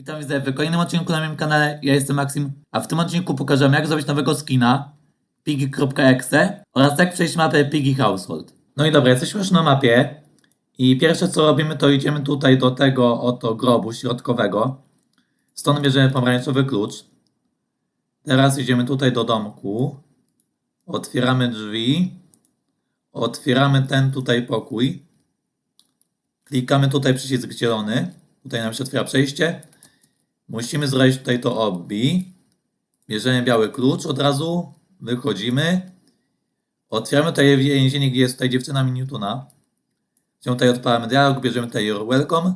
Witam widzę w kolejnym odcinku na moim kanale, ja jestem Maxim, a w tym odcinku pokażę jak zrobić nowego skina piggy.exe oraz jak przejść mapę Piggy Household. No i dobra, jesteśmy już na mapie i pierwsze co robimy to idziemy tutaj do tego oto grobu środkowego. Stąd bierzemy pomarańczowy klucz. Teraz idziemy tutaj do domku. Otwieramy drzwi. Otwieramy ten tutaj pokój. Klikamy tutaj przycisk zielony. Tutaj nam się otwiera przejście. Musimy zrobić tutaj to obbi. Bierzemy biały klucz od razu. Wychodzimy. Otwieramy tutaj więzienie, gdzie jest tutaj dziewczyna Newtona. Gdzie tutaj odpalamy dialog, bierzemy tutaj your welcome.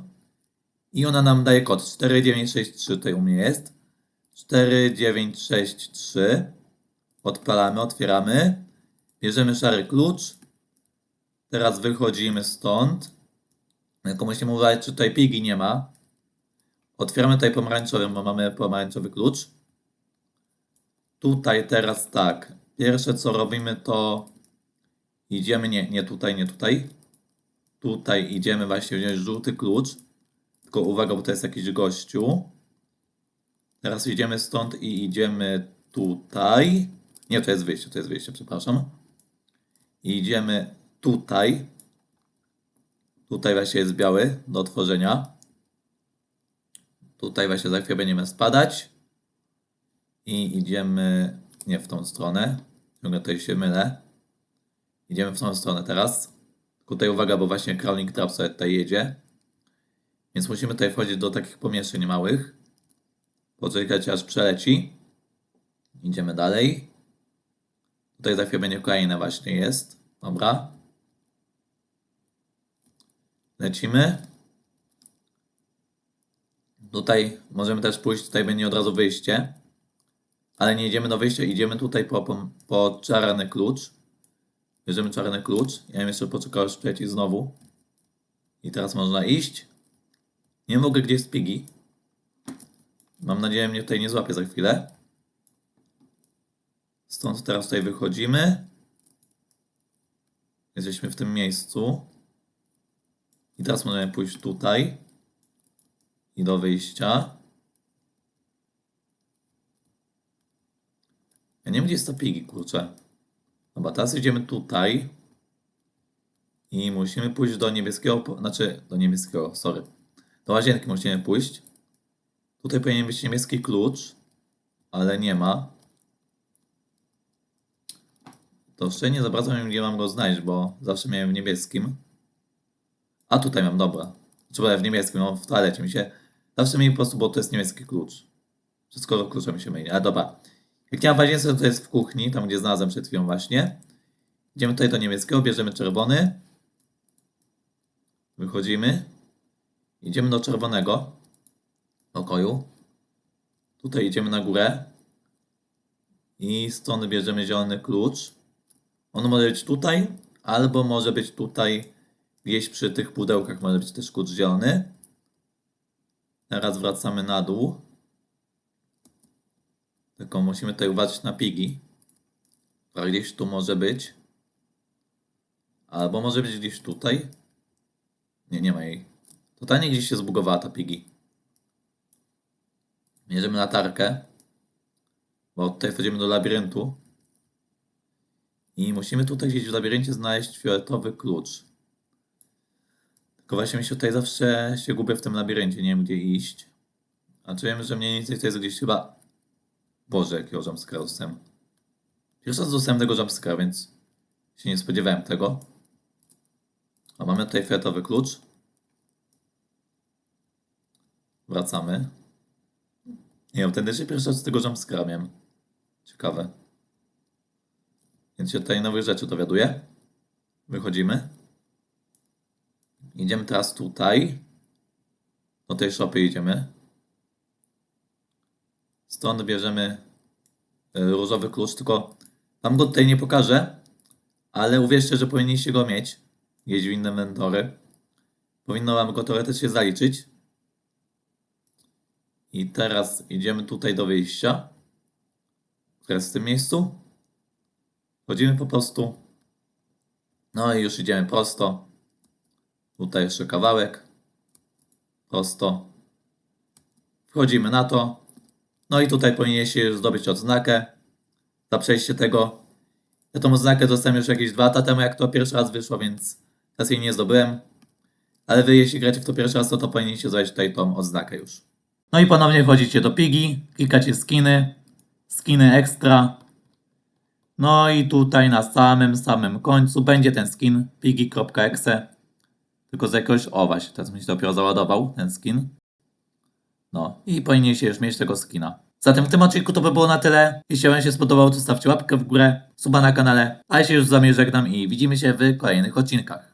I ona nam daje kod 4963, tutaj u mnie jest. 4963. Odpalamy, otwieramy. Bierzemy szary klucz. Teraz wychodzimy stąd. Tylko musimy uważać, czy tutaj pigi nie ma. Otwieramy tutaj pomarańczowy, bo mamy pomarańczowy klucz. Tutaj teraz tak. Pierwsze co robimy to idziemy, nie, nie tutaj, nie tutaj. Tutaj idziemy właśnie wziąć żółty klucz. Tylko uwaga, bo to jest jakiś gościu. Teraz idziemy stąd i idziemy tutaj. Nie, to jest wyjście, to jest wyjście, przepraszam. I idziemy tutaj. Tutaj właśnie jest biały do otworzenia. Tutaj właśnie za chwilę będziemy spadać. I idziemy nie w tą stronę. Ciągle tutaj się mylę. Idziemy w tą stronę teraz. Tutaj uwaga, bo właśnie crawling trap sobie tutaj jedzie. Więc musimy tutaj wchodzić do takich pomieszczeń małych. Poczekać aż przeleci. Idziemy dalej. Tutaj za chwilę będzie kolejne właśnie jest. Dobra. Lecimy. Tutaj możemy też pójść, tutaj będzie od razu wyjście. Ale nie idziemy do wyjścia, idziemy tutaj po, po, po czarny klucz. Bierzemy czarny klucz. Ja jeszcze poczekał, aż przejdzie znowu. I teraz można iść. Nie mogę gdzie jest Piggy. Mam nadzieję, mnie tutaj nie złapie za chwilę. Stąd teraz tutaj wychodzimy. Jesteśmy w tym miejscu. I teraz możemy pójść tutaj. I do wyjścia. Ja nie wiem, gdzie jest ta pigi, kurczę. Dobra, teraz idziemy tutaj. I musimy pójść do niebieskiego, znaczy do niebieskiego, sorry. Do łazienki musimy pójść. Tutaj powinien być niebieski klucz, ale nie ma. To jeszcze nie wiem, gdzie mam go znaleźć, bo zawsze miałem w niebieskim. A tutaj mam, dobra. Trzeba w niebieskim, no w toalecie mi się... Zawsze mi po prostu, bo to jest niebieski klucz. Wszystko klucze mi się myli, ale dobra. Jak nie ma w łazience, to jest w kuchni, tam gdzie znalazłem przed chwilą właśnie. Idziemy tutaj do niebieskiego, bierzemy czerwony. Wychodzimy. Idziemy do czerwonego pokoju. Tutaj idziemy na górę. I stąd bierzemy zielony klucz. On może być tutaj, albo może być tutaj gdzieś przy tych pudełkach może być też klucz zielony. Teraz wracamy na dół. Tylko musimy tutaj uważać na pigi. gdzieś tu może być. Albo może być gdzieś tutaj. Nie, nie ma jej. Totalnie gdzieś się zbugowała ta pigi. Bierzemy latarkę. Bo tutaj wchodzimy do labiryntu. I musimy tutaj gdzieś w labiryncie znaleźć fioletowy klucz. Tylko właśnie mi się tutaj zawsze się gubię w tym labiryncie, nie wiem gdzie iść. A czy wiem, że mniej więcej to jest gdzieś chyba... Boże, jakiego jumpscare'a dostałem. Pierwszy raz dostałem tego jumpscare'a, więc się nie spodziewałem tego. A mamy tutaj fioletowy klucz. Wracamy. Nie, autentycznie pierwszy raz z tego jumpscare'a miałem. Ciekawe. Więc się tutaj nowych rzeczy dowiaduję. Wychodzimy. Idziemy teraz tutaj. Do tej shopy idziemy. Stąd bierzemy y, różowy klucz, tylko wam go tutaj nie pokażę, ale uwierzcie, że powinniście go mieć. W inne mentory. Powinno wam go teoretycznie zaliczyć. I teraz idziemy tutaj do wyjścia. Które w tym miejscu. Chodzimy po prostu. No i już idziemy prosto. Tutaj jeszcze kawałek. Prosto. Wchodzimy na to. No i tutaj powinniście już zdobyć odznakę za przejście tego. Ja tą odznakę dostałem już jakieś dwa lata temu, jak to pierwszy raz wyszło, więc teraz jej nie zdobyłem. Ale wy, jeśli gracie w to pierwszy raz, to, to powinniście zdobyć tutaj tą odznakę już. No i ponownie wchodzicie do Pigi, klikacie skiny, skiny ekstra. No i tutaj na samym, samym końcu będzie ten skin pigi.exe. Tylko z jakiegoś, o właśnie, teraz mi się dopiero załadował ten skin. No i powinniście już mieć tego skina. Zatem w tym odcinku to by było na tyle. Jeśli Wam się spodobało, to stawcie łapkę w górę, suba na kanale. A ja się już z Wami żegnam i widzimy się w kolejnych odcinkach.